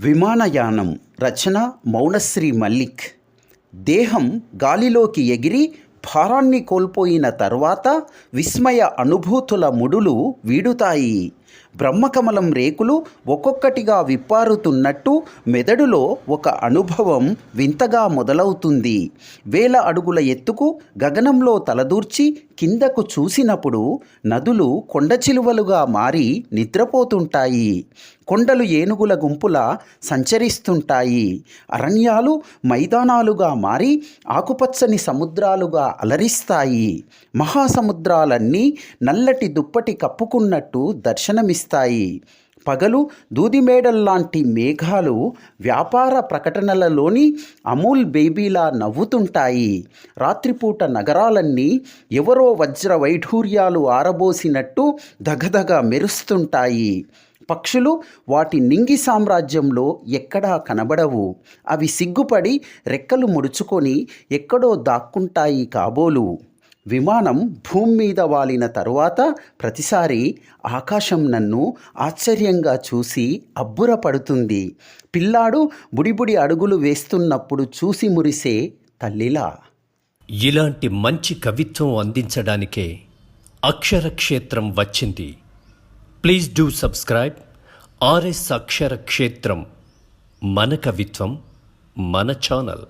విమానయానం రచన మౌనశ్రీ మల్లిక్. దేహం గాలిలోకి ఎగిరి భారాన్ని కోల్పోయిన తర్వాత విస్మయ అనుభూతుల ముడులు వీడుతాయి. బ్రహ్మకమలం రేకులు ఒక్కొక్కటిగా విప్పారుతున్నట్టు మెదడులో ఒక అనుభవం వింతగా మొదలవుతుంది. వేల అడుగుల ఎత్తుకు గగనంలో తలదూర్చి కిందకు చూసినప్పుడు నదులు కొండచిలువలుగా మారి నిద్రపోతుంటాయి. కొండలు ఏనుగుల గుంపుల సంచరిస్తుంటాయి. అరణ్యాలు మైదానాలుగా మారి ఆకుపచ్చని సముద్రాలుగా అలరిస్తాయి. మహాసముద్రాలన్నీ నల్లటి దుప్పటి కప్పుకున్నట్టు దర్శనం ఆనందమిస్తాయి పగలు దూదిమేడల్లాంటి మేఘాలు వ్యాపార ప్రకటనలలోని అమూల్ బేబీలా నవ్వుతుంటాయి. రాత్రిపూట నగరాలన్నీ ఎవరో వజ్ర వైఢూర్యాలు ఆరబోసినట్టు దగదగ మెరుస్తుంటాయి. పక్షులు వాటి నింగి సామ్రాజ్యంలో ఎక్కడా కనబడవు. అవి సిగ్గుపడి రెక్కలు ముడుచుకొని ఎక్కడో దాక్కుంటాయి కాబోలు. విమానం భూమి మీద వాలిన తరువాత ప్రతిసారి ఆకాశం నన్ను ఆశ్చర్యంగా చూసి అబ్బురపడుతుంది. పిల్లాడు బుడిబుడి అడుగులు వేస్తున్నప్పుడు చూసి మురిసే తల్లిలా! ఇలాంటి మంచి కవిత్వం అందించడానికే అక్షరక్షేత్రం వచ్చింది. Please do subscribe RS Akshara Kshetram మన కవిత్వం మన ఛానల్.